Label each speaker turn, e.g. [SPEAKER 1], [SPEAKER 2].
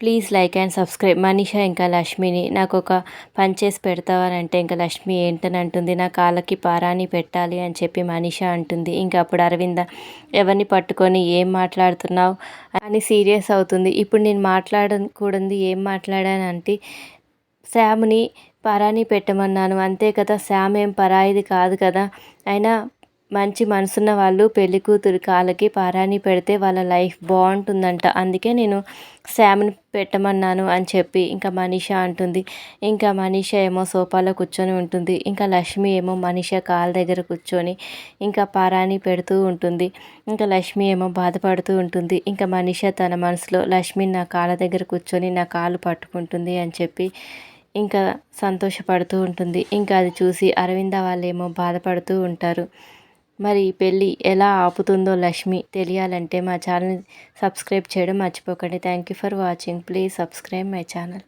[SPEAKER 1] Please like and subscribe. Manisha ఇంకా లక్ష్మిని నాకు ఒక పని చేసి పెడతావని ఇంకా లక్ష్మి ఏంటని అంటుంది. నా కాళ్ళకి పారాని పెట్టాలి అని చెప్పి మనీష అంటుంది. ఇంకా అప్పుడు అరవింద ఎవరిని పట్టుకొని ఏం మాట్లాడుతున్నావు? అని సీరియస్ అవుతుంది. ఇప్పుడు నేను మాట్లాడకూడదు ఏం మాట్లాడానంటే శామ్ని పరాని పెట్టమన్నాను. అంతే కదా శామ్ ఏం పరాయిది కాదు కదా. అయినా మంచి మనసున్న వాళ్ళు పెళ్ళి కూతురు కాళ్ళకి పారాణి పెడితే వాళ్ళ లైఫ్ బాగుంటుందంట. అందుకే నేను శామ్ని పెట్టమన్నాను అని చెప్పి ఇంకా మనీష అంటుంది. ఇంకా మనీష ఏమో సోఫాలో కూర్చొని ఉంటుంది. ఇంకా లక్ష్మి ఏమో మనీష కాళ్ళ దగ్గర కూర్చొని ఇంకా పారాణి పెడుతూ ఉంటుంది. ఇంకా లక్ష్మి ఏమో బాధపడుతూ ఉంటుంది. ఇంకా మనీష తన మనసులో లక్ష్మి నా కాళ్ళ దగ్గర కూర్చొని నా కాళ్ళు పట్టుకుంటుంది అని చెప్పి ఇంకా సంతోషపడుతూ ఉంటుంది. ఇంకా అది చూసి అరవింద వాళ్ళేమో బాధపడుతూ ఉంటారు. మరి పెళ్ళి ఎలా ఆపుతుందో లక్ష్మి తెలియాలంటే మా ఛానల్ సబ్స్క్రైబ్ చేయడం మర్చిపోకండి. Thank you for watching. Please subscribe my channel.